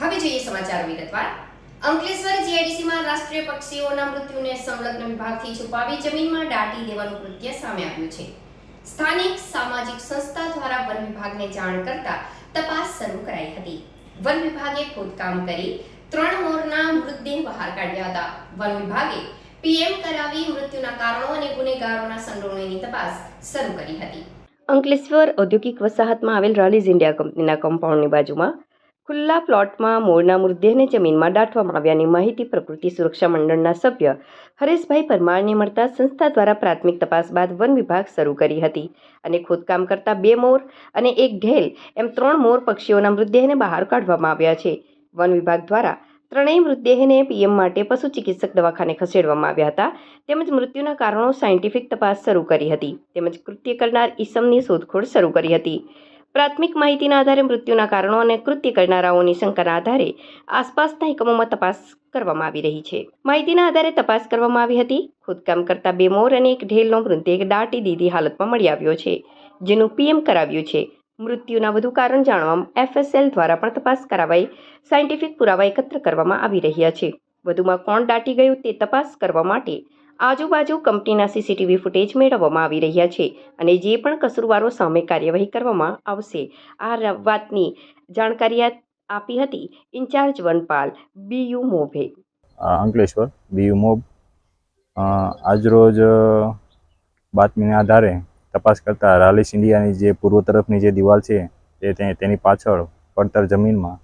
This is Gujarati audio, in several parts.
હવે જોઈએ સમાચાર વિગતવાર. અંકલેશ્વર જીઆઈડીસીમાં રાષ્ટ્રીય પક્ષીઓના મૃત્યુને સંલગ્ન વિભાગથી છુપાવી જમીનમાં દાટી દેવાનું કૃત્ય સામે આવ્યું છે. સ્થાનિક સામાજિક સંસ્થા દ્વારા વન વિભાગને જાણ કરતા તપાસ શરૂ કરાઈ હતી. વન વિભાગે ખોદકામ કરી ત્રણ મોરના મૃતદેહ બહાર કાઢ્યા હતા. વન વિભાગે પીએમ કરાવી મૃત્યુના કારણો અને ગુનેગારોના સંડોવણીની તપાસ શરૂ કરી હતી. અંકલેશ્વર ઔદ્યોગિક વસાહતમાં આવેલ રાલીઝ ઇન્ડિયા કંપનીના કમ્પાઉન્ડની બાજુમાં ખુલ્લા પ્લોટમાં મોરના મૃતદેહને જમીનમાં દાટવામાં આવ્યાની માહિતી પ્રકૃતિ સુરક્ષા મંડળના સભ્ય હરેશભાઈ પરમારને મળતા સંસ્થા દ્વારા પ્રાથમિક તપાસ બાદ વન વિભાગ શરૂ કરી હતી અને ખોદકામ કરતા બે મોર અને એક ઢેલ એમ ત્રણ મોર પક્ષીઓના મૃતદેહને બહાર કાઢવામાં આવ્યા છે. વન વિભાગ દ્વારા ત્રણેય મૃતદેહને પીએમ માટે પશુ ચિકિત્સક દવાખાને ખસેડવામાં આવ્યા હતા. તેમજ મૃત્યુના કારણો સાયન્ટિફિક તપાસ શરૂ કરી હતી. તેમજ કૃત્ય કરનાર ઈસમની શોધખોળ શરૂ કરી હતી. પ્રાથમિક માહિતીના આધારે મૃત્યુના કારણો અને કૃત્ય કરનારાઓની શંકાના આધારે આસપાસના એકમોમાં તપાસ કરવામાં આવી રહી છે. માહિતીના આધારે તપાસ કરવામાં આવી હતી. ખોદકામ કરતા બે મોર અને એક ઢેલનો મૃતદેહ દાટી દીધી હાલતમાં મળી આવ્યો છે, જેનું પીએમ કરાવ્યું છે. મૃત્યુના વધુ કારણ જાણવા એફએસએલ દ્વારા પણ તપાસ કરાવાઈ, સાયન્ટિફિક પુરાવા એકત્ર કરવામાં આવી રહ્યા છે. વધુમાં કોણ દાટી ગયું તે તપાસ કરવા માટે આજુબાજુ કંપનીના સીસીટીવી ફૂટેજ મેળવવામાં આવી રહ્યા છે અને જે પણ કસૂરવારો સામે કાર્યવાહી કરવામાં આવશે. આ વાતની જાણકારી આપી હતી in charge વનપાલ B U Mobhe. Ankleshwar B U mob આજરોજ બાતમીના આધારે તપાસ કરતા રાલિસ ઇન્ડિયાની જે પૂર્વ તરફની જે દિવાલ છે, તે- તેની પાછળ પડતર જમીનમાં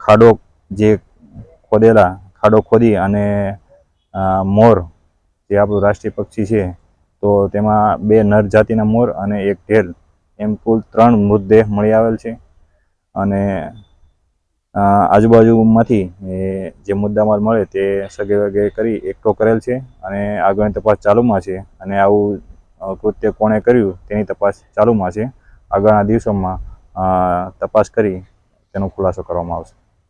ખાડો જે ખોદેલા ખાડો ખોદી અને મોર જે આપણું રાષ્ટ્રીય પક્ષી છે, તો તેમાં બે નર જાતિના મોર અને એક ઢેલ એમ કુલ ત્રણ મૃતદેહ મળી આવેલ છે. અને આજુબાજુમાંથી જે મુદ્દામાલ મળે તે સગે વગે કરી એકઠો કરેલ છે અને આગળની તપાસ ચાલુમાં છે અને આવું કૃત્ય કોણે કર્યું તેની તપાસ ચાલુમાં છે. આગળના દિવસોમાં તપાસ કરી તેનો ખુલાસો કરવામાં આવશે.